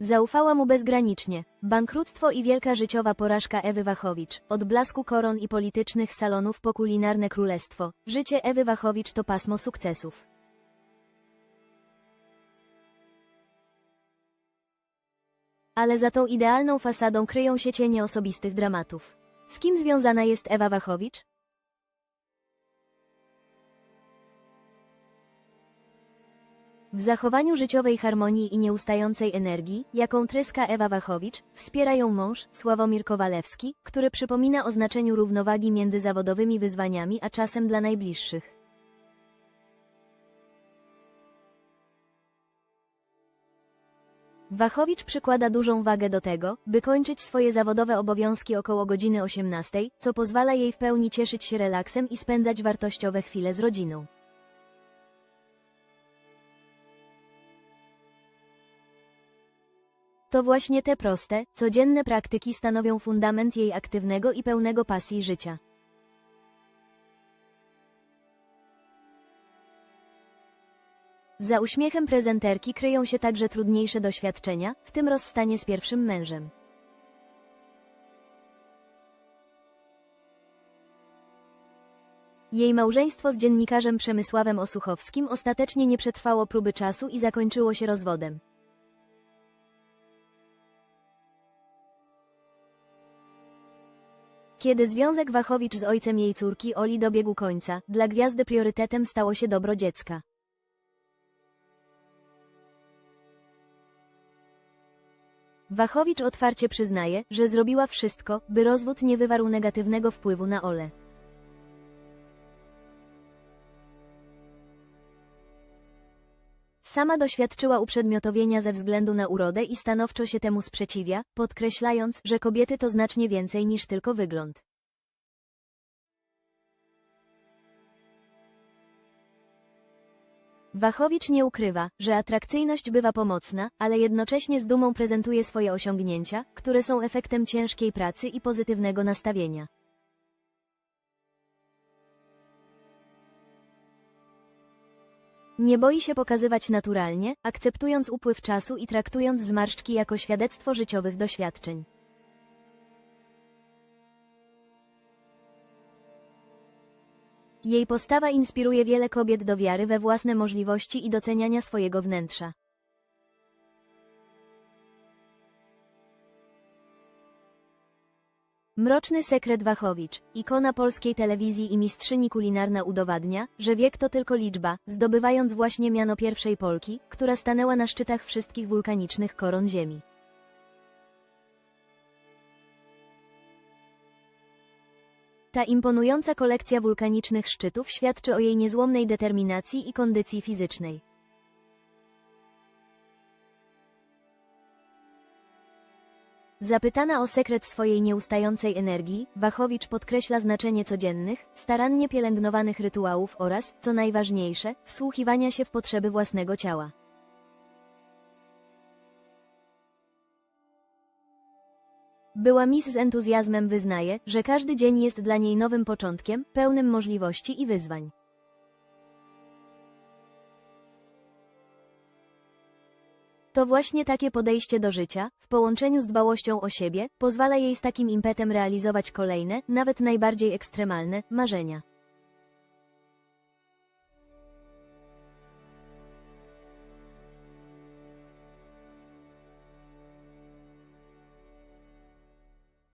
Zaufała mu bezgranicznie. Bankructwo i wielka życiowa porażka Ewy Wachowicz. Od blasku koron i politycznych salonów po kulinarne królestwo. Życie Ewy Wachowicz to pasmo sukcesów. Ale za tą idealną fasadą kryją się cienie osobistych dramatów. Z kim związana jest Ewa Wachowicz? W zachowaniu życiowej harmonii i nieustającej energii, jaką tryska Ewa Wachowicz, wspiera ją mąż, Sławomir Kowalewski, który przypomina o znaczeniu równowagi między zawodowymi wyzwaniami a czasem dla najbliższych. Wachowicz przykłada dużą wagę do tego, by kończyć swoje zawodowe obowiązki około godziny 18, co pozwala jej w pełni cieszyć się relaksem i spędzać wartościowe chwile z rodziną. To właśnie te proste, codzienne praktyki stanowią fundament jej aktywnego i pełnego pasji życia. Za uśmiechem prezenterki kryją się także trudniejsze doświadczenia, w tym rozstanie z pierwszym mężem. Jej małżeństwo z dziennikarzem Przemysławem Osuchowskim ostatecznie nie przetrwało próby czasu i zakończyło się rozwodem. Kiedy związek Wachowicz z ojcem jej córki Oli dobiegł końca, dla gwiazdy priorytetem stało się dobro dziecka. Wachowicz otwarcie przyznaje, że zrobiła wszystko, by rozwód nie wywarł negatywnego wpływu na Ole. Sama doświadczyła uprzedmiotowienia ze względu na urodę i stanowczo się temu sprzeciwia, podkreślając, że kobiety to znacznie więcej niż tylko wygląd. Wachowicz nie ukrywa, że atrakcyjność bywa pomocna, ale jednocześnie z dumą prezentuje swoje osiągnięcia, które są efektem ciężkiej pracy i pozytywnego nastawienia. Nie boi się pokazywać naturalnie, akceptując upływ czasu i traktując zmarszczki jako świadectwo życiowych doświadczeń. Jej postawa inspiruje wiele kobiet do wiary we własne możliwości i doceniania swojego wnętrza. Mroczny sekret Wachowicz, ikona polskiej telewizji i mistrzyni kulinarna udowadnia, że wiek to tylko liczba, zdobywając właśnie miano pierwszej Polki, która stanęła na szczytach wszystkich wulkanicznych koron Ziemi. Ta imponująca kolekcja wulkanicznych szczytów świadczy o jej niezłomnej determinacji i kondycji fizycznej. Zapytana o sekret swojej nieustającej energii, Wachowicz podkreśla znaczenie codziennych, starannie pielęgnowanych rytuałów oraz, co najważniejsze, wsłuchiwania się w potrzeby własnego ciała. Była Miss z entuzjazmem wyznaje, że każdy dzień jest dla niej nowym początkiem, pełnym możliwości i wyzwań. To właśnie takie podejście do życia, w połączeniu z dbałością o siebie, pozwala jej z takim impetem realizować kolejne, nawet najbardziej ekstremalne, marzenia.